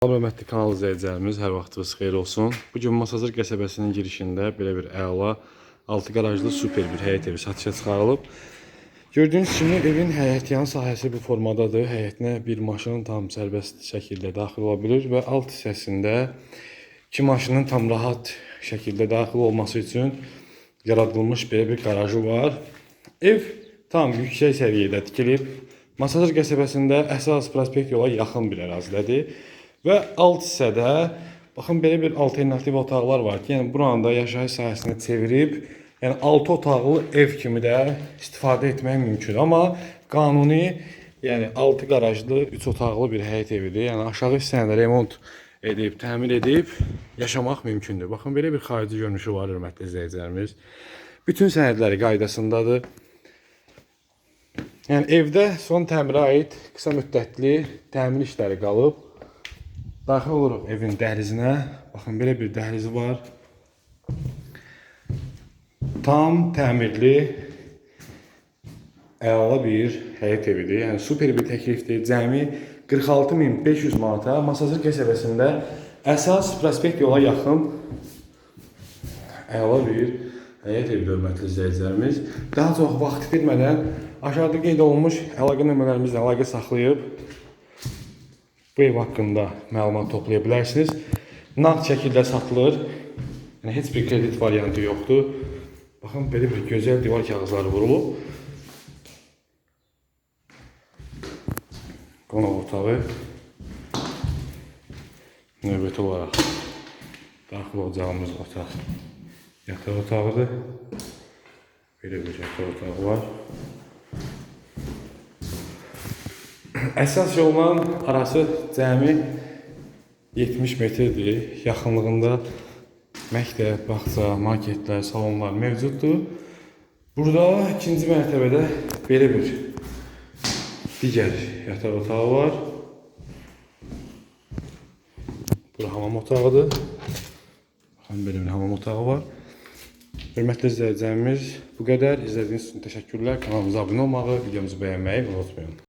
Salam hörmətli kanal izləyicilərimiz, hər vaxtınız xeyir olsun. Bu gün Masazır qəsəbəsinin girişində belə bir əla 6 qarajlı super bir həyət evi satışa çıxarılıb. Gördüyünüz kimi evin həyətyan sahəsi bu formadadır. Həyətinə bir maşın tam sərbəst şəkildə daxil ola bilir və alt hissəsində iki maşının tam rahat şəkildə daxil olması üçün yaradılmış belə bir qarajı var. Ev tam yüksək səviyyədə tikilib. Masazır qəsəbəsində əsas prospekt yola yaxın bir ərazidədir. Və alt hissədə baxın belə bir alternativ otaqlar var ki, yəni buranı da yaşayış sahəsinə çevirib, yəni 6 otaqlı ev kimi də istifadə etmək mümkündür. Amma qanuni, yəni 6 qarajlı, 3 otaqlı bir həyət evidir. Yəni aşağı hissəni remont edib, təmir edib yaşamaq mümkündür. Baxın belə bir xarici görünüşü var hörmətli izləyicilərimiz. Bütün sənədləri qaydasındadır. Yəni evdə son təmirə aid qısa müddətli təmir işləri qalıb. Daxil oluruq evin dəhlizinə. Baxın belə bir dəhlizi var. Tam təmirli əla bir həyət evidir. Yəni super bir təklifdir. Cəmi 46500 manata Masazır qəsəbəsində əsas prospekt yola yaxın əla bir həyət evi hörmətli izləyicilərimiz. Daha çox vaxt itirmədən aşağıda qeyd olunmuş əlaqə nömrələrimizlə əlaqə saxlayıb bu ev haqqında məlumat toplaya bilərsiniz. Nağd şəkildə satılır. Yəni heç bir kredit variantı yoxdur. Baxın belə bir gözəl divar kağızları vurulub. Qonaq otağı növbəti olaraq daxil olacağımız otaq yataq otağıdır. Belə bir yataq otağı var. Əsas yolla arası cəmi 70 metrdir. Yaxınlığında məktəb, bağça, marketlər, salonlar mövcuddur. Burada ikinci mərtəbədə belə bir digər yataq otağı var. Bura hamam otağıdır. Baxın belə bir hamam otağı var. Hörmətli izləyicilərimiz, bu qədər. İzlədiyiniz üçün təşəkkürlər. Kanalımıza abunə olmağı, videomuzu bəyənməyi unutmayın.